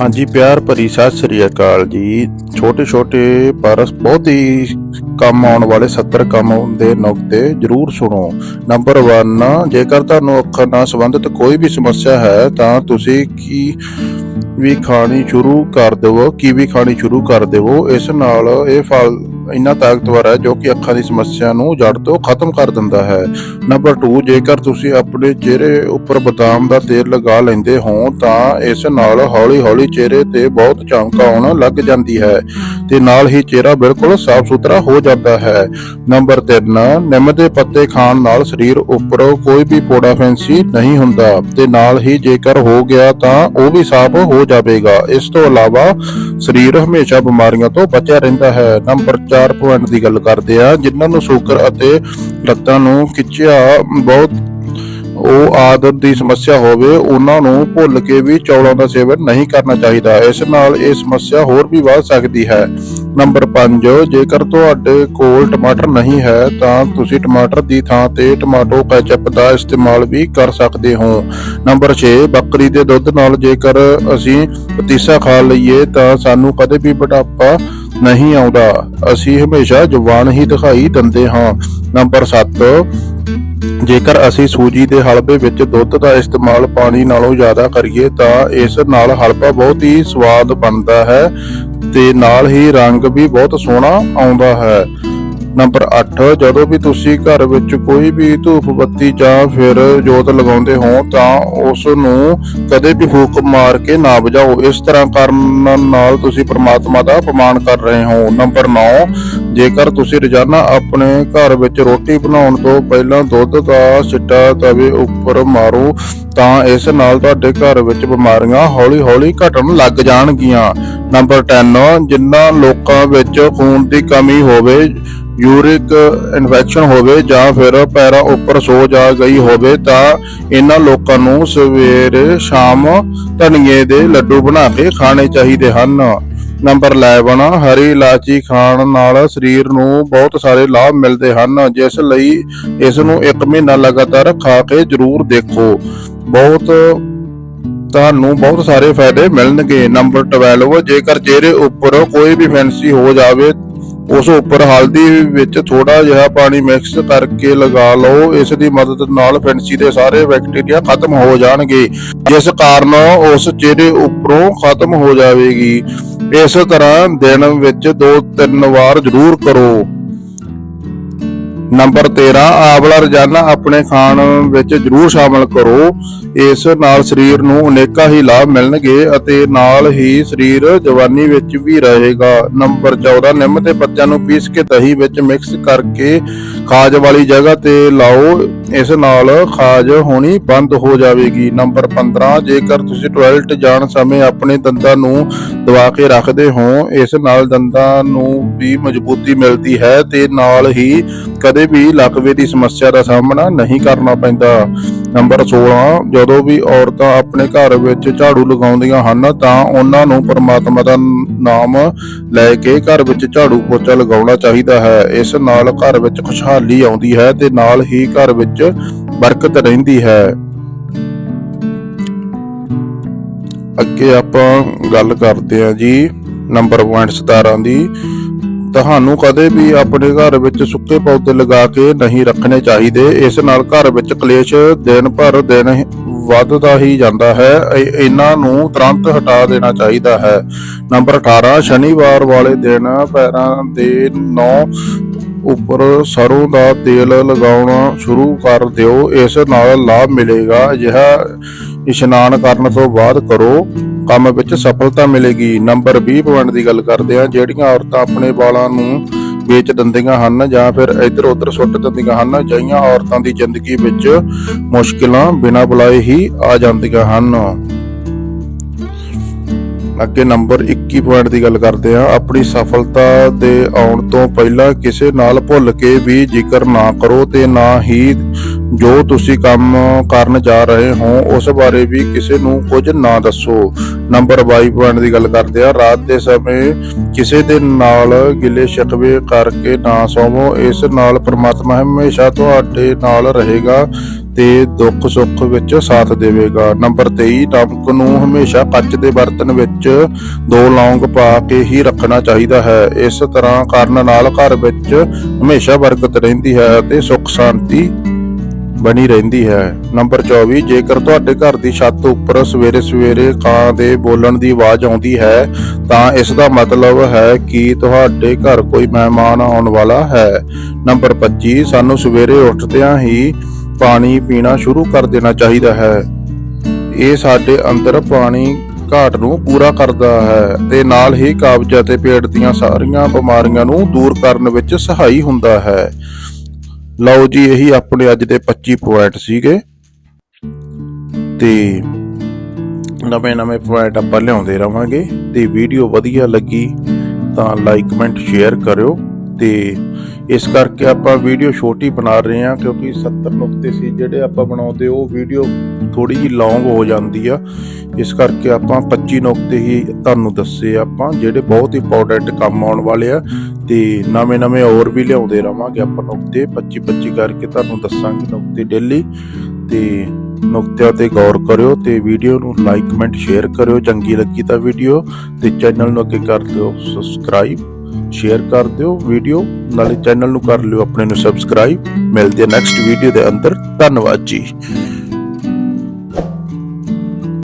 ਹਾਂਜੀ, ਪਿਆਰ ਭਰੀ ਸਤਿ ਸ੍ਰੀ ਅਕਾਲ ਜੀ। ਛੋਟੇ ਛੋਟੇ ਪਰ ਬਹੁਤ ਹੀ ਕੰਮ ਆਉਣ ਵਾਲੇ 70 ਕੰਮ ਦੇ ਨੁਕਤੇ ਜਰੂਰ ਸੁਣੋ। ਨੰਬਰ 1 ਜੇਕਰ ਤੁਹਾਨੂੰ ਅੱਖਾਂ ਨਾਲ ਸੰਬੰਧਿਤ ਕੋਈ ਵੀ ਸਮੱਸਿਆ ਹੈ, ਤਾਂ ਤੁਸੀਂ ਕੀ ਵੀ ਖਾਣੀ ਸ਼ੁਰੂ ਕਰ ਦੇਵੋ, ਕੀ ਵੀ ਖਾਣੀ ਸ਼ੁਰੂ ਕਰ ਦੇਵੋ, ਇਸ ਨਾਲ ਇਹ ਫਲ ਇੰਨਾ ਤਾਕਤਵਰ ਹੈ ਜੋ ਕਿ ਅੱਖਾਂ ਦੀ ਸਮੱਸਿਆ ਨੂੰ ਜੜ ਤੋਂ ਖਤਮ ਕਰ ਦਿੰਦਾ ਹੈ। ਨੰਬਰ 2 ਜੇਕਰ ਤੁਸੀਂ ਆਪਣੇ ਚਿਹਰੇ ਉੱਪਰ ਬਦਾਮ ਦਾ ਤੇਲ ਲਗਾ ਲੈਂਦੇ ਹੋ, ਤਾਂ ਇਸ ਨਾਲ ਹੌਲੀ-ਹੌਲੀ ਚਿਹਰੇ ਤੇ ਬਹੁਤ ਚਮਕ ਆਉਣ ਲੱਗ ਜਾਂਦੀ ਹੈ ਤੇ ਨਾਲ ਹੀ ਚਿਹਰਾ ਬਿਲਕੁਲ ਸਾਫ਼ ਸੁਥਰਾ ਹੋ ਜਾਂਦਾ ਹੈ। ਨੰਬਰ 3 ਨਿੰਮ ਦੇ ਪੱਤੇ ਖਾਣ ਨਾਲ ਸਰੀਰ ਉੱਪਰ ਕੋਈ ਵੀ ਪੋੜਾ ਫੈਂਸੀ ਨਹੀਂ ਹੁੰਦਾ ਤੇ ਨਾਲ ਹੀ ਜੇਕਰ ਹੋ ਗਿਆ ਤਾਂ ਉਹ ਵੀ ਸਾਫ਼ ਹੋ ਜਾਵੇਗਾ। ਇਸ ਤੋਂ ਇਲਾਵਾ ਸਰੀਰ ਹਮੇਸ਼ਾ ਬਿਮਾਰੀਆਂ ਤੋਂ ਬਚਿਆ ਰਹਿੰਦਾ ਹੈ। ਨੰਬਰ 4 ਪੁਆਇੰਟ ਦੀ ਗੱਲ ਕਰਦੇ ਆ, ਜਿਨ੍ਹਾਂ ਨੂੰ ਸ਼ੂਗਰ ਅਤੇ ਲੱਤਾਂ ਨੂੰ ਖਿੱਚਿਆ ਬਹੁਤ ਉਹ ਆਦਤ ਦੀ ਸਮੱਸਿਆ ਹੋਵੇ, ਉਹਨਾਂ ਨੂੰ ਭੁੱਲ ਕੇ ਵੀ ਚੌਲਾਂ ਦਾ ਸੇਵਨ ਨਹੀਂ ਕਰਨਾ ਚਾਹੀਦਾ। ਇਸ ਨਾਲ ਇਹ ਸਮੱਸਿਆ ਹੋਰ ਵੀ ਵੱਧ ਸਕਦੀ ਹੈ। ਨੰਬਰ 5 ਜੇਕਰ ਤੁਹਾਡੇ ਕੋਲ ਟਮਾਟਰ ਨਹੀਂ ਹੈ, ਤਾਂ ਤੁਸੀਂ ਟਮਾਟਰ ਦੀ ਥਾਂ ਤੇ ਟਮਾਟੋ ਕੈਚਅਪ ਦਾ ਇਸਤੇਮਾਲ ਵੀ ਕਰ ਸਕਦੇ ਹੋ। ਨੰਬਰ 6 ਬੱਕਰੀ ਦੇ ਦੁੱਧ ਨਾਲ ਜੇਕਰ ਅਸੀਂ ਪਤੀਸਾ ਖਾ ਲਈਏ, ਤਾਂ ਸਾਨੂੰ ਕਦੇ ਵੀ ਬੁਢਾਪਾ ਨਹੀਂ ਆਉਂਦਾ। ਅਸੀਂ ਹਮੇਸ਼ਾ ਜਵਾਨ ਹੀ ਦਿਖਾਈ ਦਿੰਦੇ ਹਾਂ। ਨੰਬਰ 7 ਜੇਕਰ ਅਸੀਂ ਸੂਜੀ ਦੇ ਹਲਵੇ ਵਿੱਚ ਦੁੱਧ ਦਾ ਇਸਤੇਮਾਲ ਪਾਣੀ ਨਾਲੋਂ ਜ਼ਿਆਦਾ ਕਰੀਏ, ਤਾਂ ਇਸ ਨਾਲ ਹਲਵਾ ਬਹੁਤ ਹੀ ਸਵਾਦ ਬਣਦਾ ਹੈ ਤੇ ਨਾਲ ਹੀ ਰੰਗ ਵੀ ਬਹੁਤ ਸੋਹਣਾ ਆਉਂਦਾ ਹੈ। ਨੰਬਰ 8 ਜਦੋਂ ਵੀ ਤੁਸੀਂ ਘਰ ਵਿੱਚ ਕੋਈ ਵੀ ਧੂਪ ਬੱਤੀ ਜਾਂ ਫਿਰ ਜੋਤ ਲਗਾਉਂਦੇ ਹੋ, ਤਾਂ ਉਸ ਨੂੰ ਕਦੇ ਵੀ ਫੂਕ ਮਾਰ ਕੇ ਨਾ ਬੁਝਾਓ ਇਸ ਤਰ੍ਹਾਂ ਕਰਨ ਨਾਲ ਤੁਸੀਂ ਪ੍ਰਮਾਤਮਾ ਦਾ ਅਪਮਾਨ ਕਰ ਰਹੇ ਹੋ। ਨੰਬਰ 9 ਜੇਕਰ ਤੁਸੀਂ ਰੋਜ਼ਾਨਾ ਆਪਣੇ ਘਰ ਵਿੱਚ ਰੋਟੀ ਬਣਾਉਣ ਤੋਂ ਪਹਿਲਾਂ ਦੁੱਧ ਦਾ ਸਿੱਟਾ ਤਵੇ ਉੱਪਰ ਮਾਰੋ, ਤਾਂ ਇਸ ਨਾਲ ਤੁਹਾਡੇ ਘਰ ਵਿੱਚ ਬਿਮਾਰੀਆਂ ਹੌਲੀ-ਹੌਲੀ ਘਟਣ ਲੱਗ ਜਾਣਗੀਆਂ। ਨੰਬਰ 10 ਜਿਨ੍ਹਾਂ ਲੋਕਾਂ ਵਿੱਚ ਖੂਨ ਦੀ ਕਮੀ ਹੋਵੇ, ਯੂਰਿਕ ਇਨਫੈਕਸ਼ਨ ਹੋਵੇ ਜਾਂ ਫਿਰ ਪੈਰਾਂ ਉੱਪਰ ਸੋਜ ਆ ਗਈ ਹੋਵੇ, ਤਾਂ ਇਹਨਾਂ ਲੋਕਾਂ ਨੂੰ ਸਵੇਰੇ ਸ਼ਾਮ ਧਨੀਏ ਦੇ ਲੱਡੂ ਬਣਾ ਕੇ ਖਾਣੇ ਚਾਹੀਦੇ ਹਨ। ਨੰਬਰ 11 ਹਰੀ ਇਲਾਚੀ ਖਾਣ ਨਾਲ ਸਰੀਰ ਨੂੰ ਬਹੁਤ ਸਾਰੇ ਲਾਭ ਮਿਲਦੇ ਹਨ। ਜਿਸ ਲਈ ਇਸ ਨੂੰ 1 ਮਹੀਨਾ ਲਗਾਤਾਰ ਖਾ ਕੇ ਜ਼ਰੂਰ ਦੇਖੋ। ਬਹੁਤ ਤੁਹਾਨੂੰ ਬਹੁਤ ਸਾਰੇ ਫਾਇਦੇ ਮਿਲਣਗੇ। ਨੰਬਰ 12 ਜੇਕਰ ਚਿਹਰੇ ਉੱਪਰ ਕੋਈ ਵੀ ਫੈਂਸੀ ਹੋ ਜਾਵੇ ਉਸ ਉੱਪਰ ਹਲਦੀ ਵਿੱਚ ਥੋੜਾ ਜਿਹਾ ਪਾਣੀ ਮਿਕਸ ਕਰਕੇ ਲਗਾ ਲਓ, ਇਸ ਦੀ ਮਦਦ ਨਾਲ ਫੈਂਸੀ ਦੇ ਸਾਰੇ ਬੈਕਟੀਰੀਆ ਖਤਮ ਹੋ ਜਾਣਗੇ। ਜਿਸ ਕਾਰਨ ਉਸ ਚਿਹਰੇ ਉੱਪਰੋਂ ਖਤਮ ਹੋ ਜਾਵੇਗੀ। ਇਸ ਤਰ੍ਹਾਂ ਦਿਨ ਵਿੱਚ 2-3 ਵਾਰ ਜ਼ਰੂਰ ਕਰੋ। ਨੰਬਰ 13 ਆਵਲਾ ਰੋਜ਼ਾਨਾ ਆਪਣੇ ਖਾਣ ਵਿੱਚ ਜ਼ਰੂਰ ਸ਼ਾਮਲ ਕਰੋ। ਇਸ ਨਾਲ ਸਰੀਰ ਨੂੰ ਅਨੇਕਾਂ ਹੀ ਲਾਭ ਮਿਲਣਗੇ ਅਤੇ ਨਾਲ ਹੀ ਸਰੀਰ ਜਵਾਨੀ ਵਿੱਚ ਵੀ ਰਹੇਗਾ। ਨੰਬਰ 14 ਨਿੰਮ ਦੇ ਪੱਤਿਆਂ ਨੂੰ ਪੀਸ ਕੇ ਦਹੀਂ ਵਿੱਚ ਮਿਕਸ ਕਰਕੇ ਖਾਜ ਵਾਲੀ ਜਗ੍ਹਾ ਤੇ ਲਾਓ। ਇਸ ਨਾਲ ਖਾਜ ਹੋਣੀ ਬੰਦ ਹੋ ਜਾਵੇਗੀ। ਨੰਬਰ 15 ਜੇਕਰ ਤੁਸੀਂ ਟਾਇਲਟ ਜਾਣ ਸਮੇਂ ਆਪਣੇ ਦੰਦਾਂ ਨੂੰ ਦਬਾ ਕੇ ਰੱਖਦੇ ਹੋ, ਇਸ ਨਾਲ ਦੰਦਾਂ ਨੂੰ ਵੀ ਮਜ਼ਬੂਤੀ ਮਿਲਦੀ ਹੈ ਤੇ ਨਾਲ ਹੀ ਕਦੇ ਵੀ ਲਕਵੇ ਦੀ ਸਮੱਸਿਆ ਦਾ ਸਾਹਮਣਾ ਨਹੀਂ ਕਰਨਾ ਪੈਂਦਾ। ਨੰਬਰ 16 ਜਦੋਂ ਵੀ ਔਰਤਾਂ ਆਪਣੇ ਘਰ ਵਿੱਚ ਝਾੜੂ ਲਗਾਉਂਦੀਆਂ ਹਨ, ਤਾਂ ਉਹਨਾਂ ਨੂੰ ਪਰਮਾਤਮਾ ਦਾ ਨਾਮ ਲੈ ਕੇ ਘਰ ਵਿੱਚ ਝਾੜੂ ਪੋਚਾ ਲਗਾਉਣਾ ਚਾਹੀਦਾ ਹੈ। ਇਸ ਨਾਲ ਘਰ ਵਿੱਚ ਖੁਸ਼ਹਾਲੀ ਆਉਂਦੀ ਹੈ ਤੇ ਨਾਲ ਹੀ ਘਰ ਵਿੱਚ ਬਰਕਤ ਰਹਿੰਦੀ ਹੈ। ਅੱਗੇ ਆਪਾਂ ਗੱਲ ਕਰਦੇ ਹਾਂ ਜੀ ਨੰਬਰ ਪੁਆਇੰਟ 17 ਦੀ। ਤੁਹਾਨੂੰ ਕਦੇ ਵੀ ਆਪਣੇ ਘਰ ਵਿੱਚ ਸੁੱਕੇ ਪੌਦੇ ਲਗਾ ਕੇ ਨਹੀਂ ਰੱਖਣੇ ਚਾਹੀਦੇ। ਇਸ ਨਾਲ ਘਰ ਵਿੱਚ ਕਲੇਸ਼ ਦਿਨ ਭਰ ਦਿਨ ਵੱਧਦਾ ਹੀ ਜਾਂਦਾ ਹੈ। ਇਹਨਾਂ ਨੂੰ ਤੁਰੰਤ ਹਟਾ ਦੇਣਾ ਚਾਹੀਦਾ ਹੈ। ਨੰਬਰ 18 ਸ਼ਨੀਵਾਰ ਵਾਲੇ ਦਿਨ ਪੈਰਾਂ ਦੇ ਨੌ ਉੱਪਰ ਸਰੋਂ ਦਾ ਤੇਲ ਲਗਾਉਣਾ ਸ਼ੁਰੂ ਕਰ ਦਿਓ। ਇਸ ਨਾਲ ਲਾਭ ਮਿਲੇਗਾ। ਅਜਿਹਾ ਇਸ਼ਨਾਨ ਕਰਨ ਤੋਂ ਬਾਅਦ ਕਰੋ। ਕੰਮ ਵਿੱਚ ਸਫਲਤਾ ਮਿਲੇਗੀ। ਨੰਬਰ 20 ਪੁਆਇੰਟ ਦੀ ਗੱਲ ਕਰਦੇ ਹਾਂ, ਜਿਹੜੀਆਂ ਔਰਤਾਂ ਆਪਣੇ ਵਾਲਾਂ ਨੂੰ ਵੇਚ ਦਿੰਦੀਆਂ ਹਨ ਜਾਂ ਫਿਰ ਇੱਧਰ ਉੱਧਰ ਸੁੱਟ ਦਿੰਦੀਆਂ ਹਨ, ਅਜਿਹੀਆਂ ਔਰਤਾਂ ਦੀ ਜ਼ਿੰਦਗੀ ਵਿੱਚ ਮੁਸ਼ਕਿਲਾਂ ਬਿਨਾਂ ਬੁਲਾਏ ਹੀ ਆ ਜਾਂਦੀਆਂ ਹਨ। ਅੱਗੇ ਨੰਬਰ 21 ਪੁਆਇੰਟ ਦੀ ਗੱਲ ਕਰਦੇ ਹਾਂ। ਆਪਣੀ ਸਫਲਤਾ ਦੇ ਆਉਣ ਤੋਂ ਪਹਿਲਾਂ ਕਿਸੇ ਨਾਲ ਭੁੱਲ ਕੇ ਵੀ ਜ਼ਿਕਰ ਨਾ ਕਰੋ ਤੇ ਨਾ ਹੀ ਜੋ ਤੁਸੀਂ ਕੰਮ ਕਰਨ ਜਾ ਰਹੇ ਹੋ, ਉਸ ਬਾਰੇ ਵੀ ਕਿਸੇ ਨੂੰ ਕੁਝ ਨਾ ਦੱਸੋ। ਨੰਬਰ 22 ਪੁਆਇੰਟ ਦੀ ਗੱਲ ਕਰਦੇ ਆ। ਰਾਤ ਦੇ ਸਮੇਂ ਕਿਸੇ ਦੇ ਨਾਲ ਗਿਲੇ ਸ਼ਿਕਵੇ ਕਰਕੇ ਨਾ ਸੋਵੋ, ਇਸ ਨਾਲ ਪ੍ਰਮਾਤਮਾ ਹਮੇਸ਼ਾ ਤੁਹਾਡੇ ਨਾਲ ਰਹੇਗਾ ਤੇ ਦੁੱਖ ਸੁੱਖ ਵਿੱਚ ਸਾਥ ਦੇਵੇਗਾ। ਨੰਬਰ 23 ਨਮਕ ਨੂੰ ਹਮੇਸ਼ਾ ਕੱਚ ਦੇ ਬਰਤਨ ਵਿੱਚ ਦੋ ਲੌਂਗ ਪਾ ਕੇ ਹੀ ਰੱਖਣਾ ਚਾਹੀਦਾ ਹੈ। ਇਸ ਤਰ੍ਹਾਂ ਕਰਨ ਨਾਲ ਘਰ ਵਿੱਚ ਹਮੇਸ਼ਾ ਬਰਕਤ ਰਹਿੰਦੀ ਹੈ ਅਤੇ ਸੁੱਖ ਸ਼ਾਂਤੀ ਬਣੀ ਰਹਿੰਦੀ ਹੈ। ਨੰਬਰ 24 ਜੇਕਰ ਤੁਹਾਡੇ ਘਰ ਦੀ ਛੱਤ ਉੱਪਰ ਸਵੇਰੇ ਸਵੇਰੇ ਕਾਂ ਦੇ ਬੋਲਣ ਦੀ ਆਵਾਜ਼ ਆਉਂਦੀ ਹੈ, ਤਾਂ ਇਸ ਦਾ ਮਤਲਬ ਹੈ ਕਿ ਤੁਹਾਡੇ ਘਰ ਕੋਈ ਮਹਿਮਾਨ ਆਉਣ ਵਾਲਾ ਹੈ। ਨੰਬਰ 25 ਸਾਨੂੰ ਸਵੇਰੇ ਉੱਠਦਿਆਂ ਹੀ ਪਾਣੀ ਪੀਣਾ ਸ਼ੁਰੂ ਕਰ ਦੇਣਾ ਚਾਹੀਦਾ ਹੈ। ਇਹ ਸਾਡੇ ਅੰਦਰ ਪਾਣੀ ਘਾਟ ਨੂੰ ਪੂਰਾ ਕਰਦਾ ਹੈ ਤੇ ਨਾਲ ਹੀ ਕਬਜ਼ ਅਤੇ ਪੇਟ ਦੀਆਂ ਸਾਰੀਆਂ ਬਿਮਾਰੀਆਂ ਨੂੰ ਦੂਰ ਕਰਨ ਵਿੱਚ ਸਹਾਈ ਹੁੰਦਾ ਹੈ। ਲਓ ਜੀ, ਇਹੀ ਆਪਣੇ ਅੱਜ ਦੇ 25 ਪੁਆਇੰਟ ਸੀਗੇ। ਤੇ ਨਵੇਂ ਨਵੇਂ ਪੁਆਇੰਟ ਆਪਾਂ ਲਿਆਉਂਦੇ ਰਵਾਂਗੇ। ਤੇ ਵੀਡੀਓ ਵਧੀਆ ਲੱਗੀ ਤਾਂ ਲਾਈਕ ਕਮੈਂਟ ਸ਼ੇਅਰ ਕਰਿਓ। ਤੇ ਇਸ ਕਰਕੇ ਆਪਾਂ ਵੀਡੀਓ ਛੋਟੀ ਬਣਾ ਰਹੇ ਹਾਂ, ਕਿਉਂਕਿ 70 ਨੁਕਤੇ ਸੀ ਜਿਹੜੇ ਆਪਾਂ ਬਣਾਉਂਦੇ, ਉਹ ਵੀਡੀਓ ਥੋੜੀ ਜਿਹੀ ਲੌਂਗ ਹੋ ਜਾਂਦੀ ਆ। ਇਸ ਕਰਕੇ ਆਪਾਂ 25 ਨੁਕਤੇ ਹੀ ਤੁਹਾਨੂੰ ਦੱਸੇ ਆਪਾਂ, ਜਿਹੜੇ ਬਹੁਤ ਇੰਪੋਰਟੈਂਟ ਕੰਮ ਆਉਣ ਵਾਲੇ ਆ, ਤੇ ਨਵੇਂ ਨਵੇਂ ਹੋਰ ਵੀ ਲਿਆਉਂਦੇ ਰਵਾਂਗੇ ਆਪਾਂ ਨੁਕਤੇ। 25 25 ਕਰਕੇ ਤੁਹਾਨੂੰ ਦੱਸਾਂਗੇ ਨੁਕਤੇ ਡੇਲੀ ਤੇ ਨੁਕਤਿਆਂ ਤੇ ਗੌਰ ਕਰਿਓ ਤੇ ਵੀਡੀਓ ਨੂੰ ਲਾਈਕ ਕਮੈਂਟ ਸ਼ੇਅਰ ਕਰਿਓ। ਚੰਗੀ ਲੱਗੀ ਤਾਂ ਵੀਡੀਓ ਤੇ ਚੈਨਲ ਨੂੰ ਅੱਗੇ ਕਰ ਦਿਓ ਸਬਸਕ੍ਰਾਈਬ ਸ਼ੇਅਰ ਕਰ ਦਿਓ ਵੀਡੀਓ ਨਾਲੇ ਚੈਨਲ ਨੂੰ ਕਰ ਲਿਓ ਆਪਣੇ ਨੂੰ ਸਬਸਕ੍ਰਾਈਬ ਮਿਲਦੇ ਆ ਨੈਕਸਟ ਵੀਡੀਓ ਦੇ ਅੰਦਰ। ਧੰਨਵਾਦ ਜੀ।